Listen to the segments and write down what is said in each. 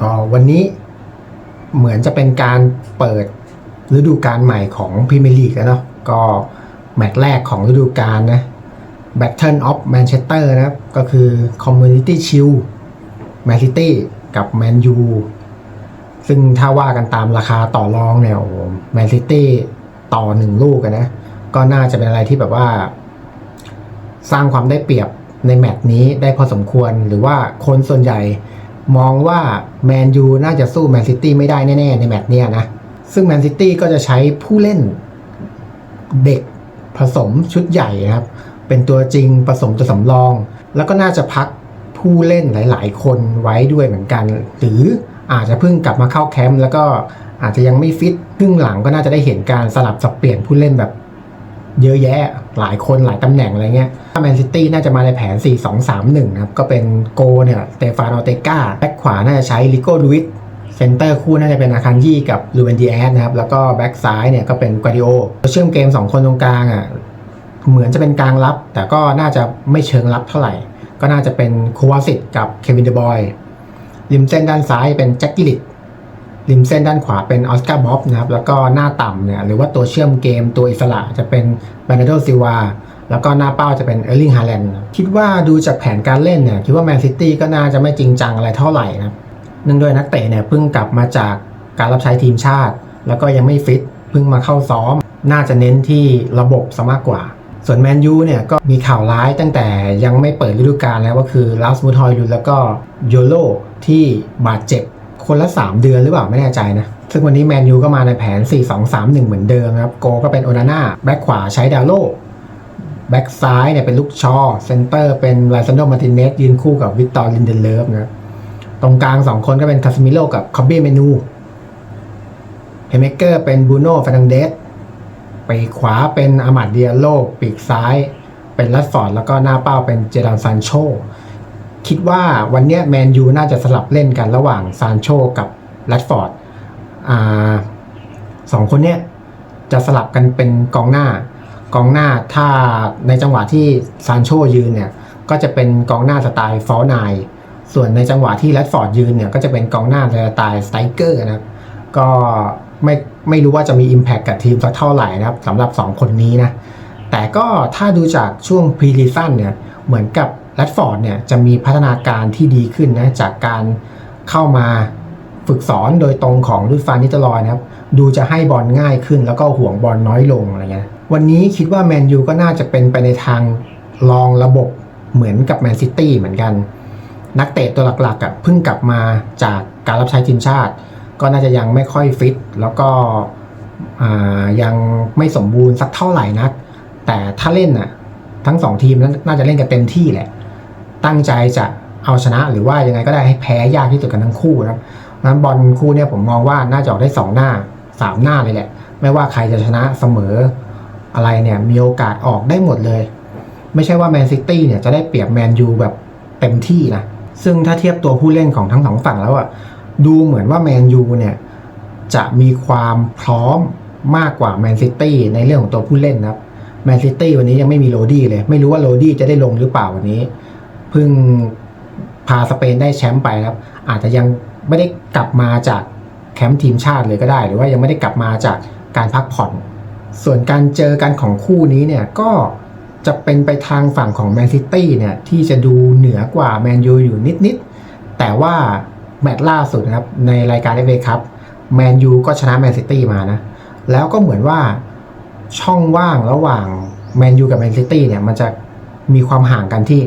ก็วันนี้เหมือนจะเป็นการเปิดฤดูกาลใหม่ของพรีเมียร์ลีกแล้วเนาะก็แมตช์แรกของฤดูกาลนะ Battle of Manchester นะครับ ก็คือ Community Shield Man City กับ Man U ซึ่งถ้าว่ากันตามราคาต่อรองเนี่ยแมนซิตี้ต่อหนึ่งลูกนะ ก็น่าจะเป็นอะไรที่แบบว่า สร้างความได้เปรียบในแมตช์นี้ได้พอสมควรหรือว่าคนส่วนใหญ่ มองว่าแมนยูน่าจะสู้แมนซิตี้ไม่ได้แน่ ๆ ในแมตช์เนี้ยนะ ซึ่งแมนซิตี้ก็จะใช้ผู้เล่นเด็กผสมชุดใหญ่นะครับ เป็นตัวจริงผสมตัวสำรอง แล้วก็น่าจะพักผู้เล่นหลาย ๆ คนไว้ด้วยเหมือนกัน หรืออาจจะเพิ่งกลับมาเข้าแคมป์แล้วก็อาจจะยังไม่ฟิตครึ่งหลังก็น่าจะได้เห็นการสลับสับเปลี่ยนผู้เล่นแบบ เยอะแยะหลายคนหลายตำแหน่งอะไรเงี้ยแมนซิตี้น่าจะมาในแผน 4-2-3-1นะครับ ก็เป็นโกเนี่ยสเตฟานอเตกาแบ็คขวาน่าจะใช้ลิโก้ลูวิสเซนเตอร์คู่น่าจะเป็นอาคันยี่กับลูเวนดีแอสนะครับ แล้วก็แบ็คซ้ายเนี่ยก็เป็นกวาดิโอเชื่อมเกม 2 คนตรงกลางอะเหมือนจะเป็นกลางรับ แต่ก็น่าจะไม่เชิงรับเท่าไหร่ ก็น่าจะเป็นโควาสิตกับเควินเดบอยริมเส้นด้านซ้ายเป็นแจ็คกิลิต ริมเส้นด้านขวาเป็นออสการ์บ๊อบนะครับแล้วก็หน้าต่ำเนี่ยหรือว่าตัวเชื่อมเกมตัวอิสระจะเป็นบ e นโดซิวาแล้วก็หน้าเป้าจะเป็นเออร์ลิงฮาแลนด์คิดว่าดูจากแผนการเล่นเนี่ยคิดว่าแมนซิตี้ก็น่าจะไม่จริงจังอะไรเท่าไหร่นะเนื่องด้วยนักเตะเนี่ยเพิ่งกลับมาจากการรับใช้ทีมชาติ แล้วก็ยังไม่ฟิตเพิ่งมาเข้าซ้อม น่าจะเน้นที่ระบบซะมากกว่า ส่วนแมนยูเนี่ยก็มีข่าวร้ายตั้งแต่ยังไม่เปิดฤดูกาลแล้วก็คือลาสมูทอยลุนแล้วก็โยโลที่บาดเจ็บ คนละ 3 เดือนหรือเปล่าไม่แน่ใจนะ ซึ่งวันนี้แมนยูก็มาในแผน 4-2-3-1 เหมือนเดิมครับ โกก็เป็นโอนาน่า แบ็คขวาใช้ดาโลแบ็คซ้ายเนี่ยเป็นลูกชอ เซนเตอร์เป็นไลซันโดมาติเนสยืนคู่กับวิกตอร์ลินเดนเลฟนะตรงกลาง2คนก็เป็นคาสมิโลกับคอบบี้เมนูเฮเมเกอร์เป็นบูโน่ฟนังเดสปีขวาเป็นอามาดเดียโลปีกซ้าย เป็นลัดฟอร์ดแล้วก็หน้าเป้าเป็นเจดานซานโช คิดว่าวันนี้แมนยูน่าจะสลับเล่นกันระหว่างซานโชกับแรดฟอร์ดสองคนเนี้ยจะสลับกันเป็นกองหน้ากองหน้าถ้าในจังหวะที่ซานโชยืนเนี่ยก็จะเป็นกองหน้าสไตล์ฟอลไนส่วนในจังหวะที่แรดฟอร์ดยืนเนี่ยก็จะเป็นกองหน้าสไตล์สไตเกอร์นะครับก็ไม่ไม่รู้ว่าจะมี Impact กับทีมสักเท่าไหร่นะครับสำหรับ 2 คนนี้นะแต่ก็ถ้าดูจากช่วงพรีลีซันเนี่ยเหมือนกับ แรดฟอร์ดเนี่ยจะมีพัฒนาการที่ดีขึ้นนะจากการเข้ามาฝึกสอนโดยตรงของลุดฟานนิตลอยนะครับ ดูจะให้บอลง่ายขึ้น แล้วก็ห่วงบอลน้อยลงอะไรเงี้ยวันนี้คิดว่าแมนยูก็น่าจะเป็นไปในทางลองระบบเหมือนกับแมนซิตี้เหมือนกัน นักเตะตัวหลักๆอะเพิ่งกลับมาจากการรับใช้ทีมชาติ ก็น่าจะยังไม่ค่อยฟิตแล้วก็ยังไม่สมบูรณ์สักเท่าไหร่นัก แต่ถ้าเล่นน่ะทั้งสองทีมน่าจะเล่นกันเต็มที่แหละ ตั้งใจจะเอาชนะหรือว่ายังไงก็ได้ให้แพ้ยากที่สุดกันทั้งคู่นะครับนั้นบอลคู่เนี่ยผมมองว่าน่าจะออกได้สองหน้าสามหน้าเลยแหละ ไม่ว่าใครจะชนะเสมออะไรเนี่ยมีโอกาสออกได้หมดเลย ไม่ใช่ว่าแมนซิตี้เนี่ยจะได้เปรียบแมนยูแบบเต็มที่นะซึ่งถ้าเทียบตัวผู้เล่นของทั้งสองฝั่งแล้วอะดูเหมือนว่าแมนยูเนี่ยจะมีความพร้อมมากกว่าแมนซิตี้ในเรื่องของตัวผู้เล่นนะครับแมนซิตี้วันนี้ยังไม่มีโรดี้เลย ไม่รู้ว่าโรดี้จะได้ลงหรือเปล่าวันนี้ เพิ่งพาสเปนได้แชมป์ไปครับ อาจจะยังไม่ได้กลับมาจากแคมป์ทีมชาติเลยก็ได้ หรือว่ายังไม่ได้กลับมาจากการพักผ่อน ส่วนการเจอกันของคู่นี้เนี่ยก็จะเป็นไปทางฝั่งของแมนซิตี้เนี่ยที่จะดูเหนือกว่าแมนยูอยู่นิดๆแต่ว่าแมตช์ล่าสุดนะครับในรายการเอฟเอคัพแมนยูก็ชนะแมนซิตี้มานะ แล้วก็เหมือนว่าช่องว่างระหว่างแมนยูกับแมนซิตี้เนี่ยมันจะมีความห่างกันที่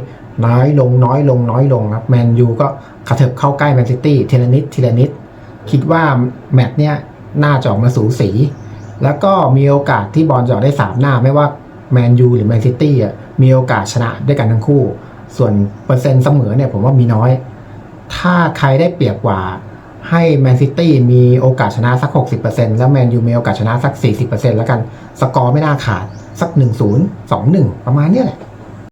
น้อยลงน้อยลงน้อยลงครับแมนยูก็กระเถิบเข้าใกล้แมนซิตี้ทีละนิดทีละนิด คิดว่าแมตช์เนี่ยน่าจะออกมาสูสี แล้วก็มีโอกาสที่บอลจะออกได้ 3 หน้าไม่ว่าแมนยูหรือแมนซิตี้อะมีโอกาสชนะด้วยกันทั้งคู่ ส่วนเปอร์เซ็นต์เสมอเนี่ยผมว่ามีน้อย ถ้าใครได้เปรียบกว่าให้แมนซิตี้มีโอกาสชนะสัก 60%แล้วแมนยูมีโอกาสชนะสัก 40%แล้วกัน สกอร์ไม่น่าขาดสัก 1-0 2-1 ประมาณเนี้ยแหละ